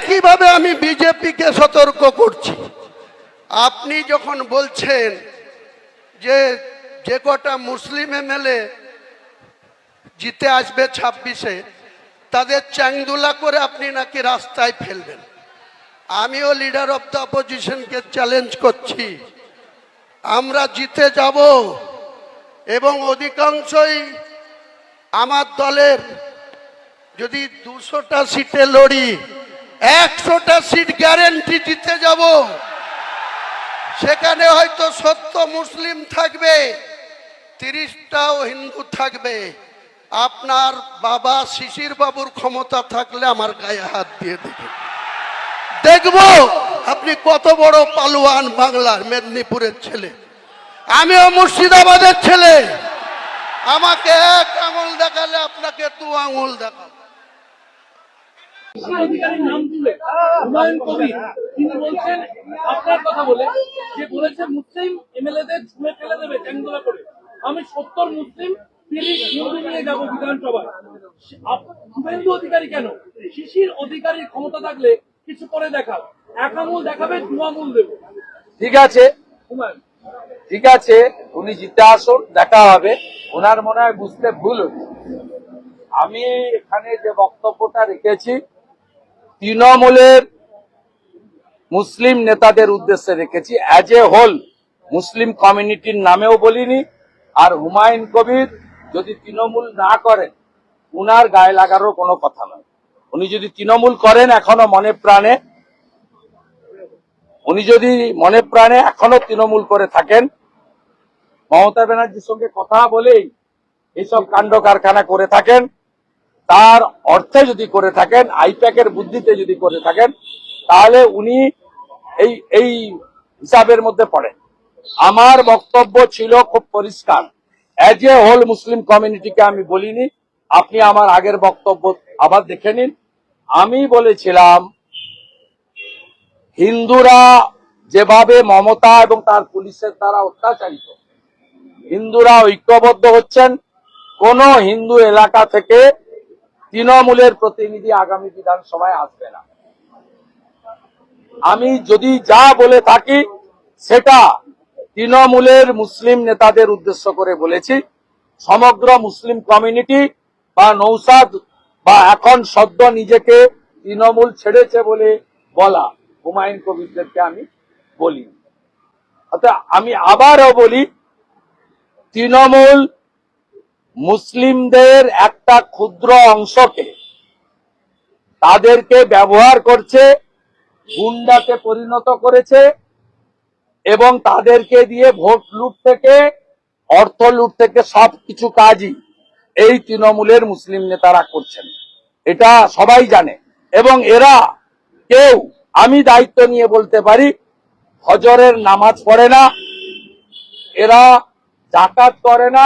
একইভাবে আমি বিজেপিকে সতর্ক করছি। আপনি যখন বলছেন যে যে কটা মুসলিম এমএলএ জিতে আসবে ছাব্বিশে, তাদের চ্যাংদুলা করে আপনি নাকি রাস্তায় ফেলবেন। আমিও লিডার অফ দ্য অপোজিশনকে চ্যালেঞ্জ করছি। আমরা জিতে যাব এবং অধিকাংশই আমার দলের যদি দুশোটা সিটে লড়ি একশোটা সিট গ্যারেন্টি জিতে যাব। সেখানে হয়তো সত্য মুসলিম থাকবে তিরিশটাও হিন্দু থাকবে। আপনার বাবা শিশির বাবুর ক্ষমতা থাকলে আমার গায়ে হাত দিয়ে দেবে। দেখব আপনি কত বড় পালোয়ান বাংলার মেদিনীপুরের ছেলে। আমিও মুর্শিদাবাদের ছেলে। আমাকে এক আঙুল দেখালে আপনাকে দু আঙুল দেখাবো। অধিকারীর নাম তুলে হুমায়ুন কবির তিনি বলছেন আপনার কথা বলে যে বলেছে মুসলিম এমএলএদের ছুঁড়ে ফেলে দেবে ট্যাঙ্গোলা করে। আমি সত্তর মুসলিম তিরিশ হিন্দু নিয়ে যাব বিধানসভায়। শুভেন্দু অধিকারী কেন? শিশির অধিকারীর ক্ষমতা থাকলে কিছু করে দেখাও। এক আঙুল দেখাবে দু আঙুল দেবে। ঠিক আছে। হুমায়ুন। ঠিক আছে উনি জিতে আসুন দেখা হবে। ওনার মনে হয় বুঝতে ভুল আমি এখানে যে বক্তব্যটা রেখেছি তৃণমূলের মুসলিম নেতাদের উদ্দেশ্যে রেখেছি। অ্যাজ এ হোল মুসলিম কমিউনিটির নামেও বলিনি। আর হুমায়ুন কবির যদি তৃণমূল না করেন, উনার গায়ে লাগারও কোনো কথা নয়। উনি যদি তৃণমূল করেন এখনও মনে প্রাণে, উনি যদি মনে প্রাণে এখনও তৃণমূল করে থাকেন, মমতা ব্যানার্জির সঙ্গে কথা বলেই এইসব কাণ্ড কারখানা করে থাকেন। তার অর্থে যদি করে থাকেন, আইপ্যাকের বুদ্ধিতে যদি করে থাকেন, তাহলে উনি এই এই হিসাবের মধ্যে পড়েন। আমার বক্তব্য ছিল খুব পরিষ্কার। অ্যাজ এ হোল মুসলিম কমিউনিটিকে আমি বলিনি, আপনি আমার আগের বক্তব্য আবার দেখে নিন। আমি বলেছিলাম, হিন্দুরা যেভাবে মমতা এবং তার পুলিশের দ্বারা অত্যাচারিত, হিন্দুরা ঐক্যবদ্ধ হচ্ছেন। কোন হিন্দু এলাকা থেকে তৃণমূলের প্রতিনিধি আগামী বিধানসভায় আসবে না। আমি যদি যা বলে থাকি, সেটা তৃণমূলের মুসলিম নেতাদের উদ্দেশ্য করে বলেছি। সমগ্র মুসলিম কমিউনিটি বা নৌসাদ বা এখন সদ্য নিজেকে তৃণমূল ছেড়েছে বলে বলা হুমায়ুন কবিরদেরকে আমি বলি অর্থাৎ আমি আবারও বলি, তৃণমূল মুসলিমদের একটা ক্ষুদ্র অংশকে তাদেরকে ব্যবহার করছে গুন্ডাতে পরিণত করেছে এবং তাদেরকে দিয়ে ভোট লুট থেকে, অর্থ লুট থেকে সব কিছু কাজই এই তৃণমূলের মুসলিম নেতারা করছেন। এটা সবাই জানে এবং এরা কেউ আমি দায়িত্ব নিয়ে বলতে পারি হজরের নামাজ পড়ে না, এরা জাকাত করে না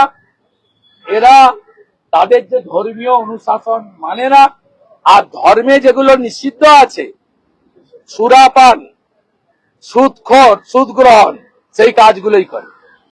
এরা তাদের যে ধর্মীয় অনুশাসন মানে না, আর ধর্মে যেগুলো নিষিদ্ধ আছে, সুরাপান সুদখোর সুদ গ্রহণ সেই কাজগুলোই করে।